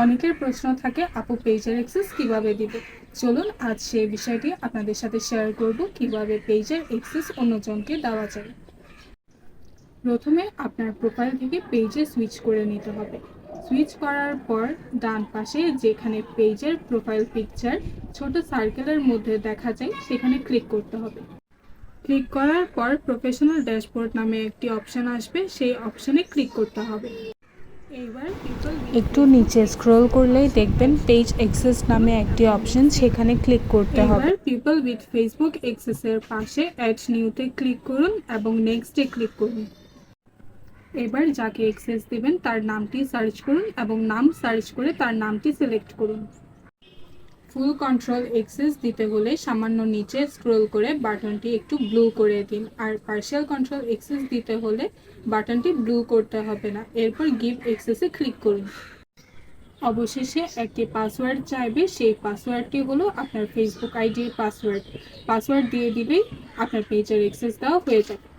অনেকের প্রশ্ন থাকে, আপু পেজের অ্যাক্সেস কীভাবে দিব? চলুন, আজ সেই বিষয়টি আপনাদের সাথে শেয়ার করব, কীভাবে পেজের অ্যাক্সেস অন্যজনকে দেওয়া যায়। প্রথমে আপনার প্রোফাইল থেকে পেজে সুইচ করে নিতে হবে। সুইচ করার পর ডান পাশে যেখানে পেজের প্রোফাইল পিকচার ছোট সার্কেলের মধ্যে দেখা যায়, সেখানে ক্লিক করতে হবে। ক্লিক করার পর প্রফেশনাল ড্যাশবোর্ড নামে একটি অপশন আসবে, সেই অপশনে ক্লিক করতে হবে। একটু নিচে স্ক্রল করলেই দেখবেন পেজ এক্সেস নামে একটি অপশন সেখানে ক্লিক করতে হবে। পিপল উইথ ফেসবুক এক্সেসের পাশে অ্যাড নিউতে ক্লিক করুন এবং নেক্সটে ক্লিক করুন। এবার যাকে এক্সেস দেবেন তার নামটি সার্চ করুন এবং নাম সার্চ করে তার নামটি সিলেক্ট করুন। ফুল কন্ট্রোল এক্সেস দিতে হলে সামান্য নিচে স্ক্রোল করে বাটনটি একটু ব্লু করে দিন। আর পার্শিয়াল কন্ট্রোল এক্সেস দিতে হলে বাটনটি ব্লু করতে হবে না। এরপর গিভ এক্সেসে ক্লিক করুন। অবশেষে একটি পাসওয়ার্ড চাইবে, সেই পাসওয়ার্ডটি হলো আপনার ফেসবুক আইডির পাসওয়ার্ড পাসওয়ার্ড দিয়ে দিলেই আপনার পেজের এক্সেস দেওয়া হয়ে যাবে।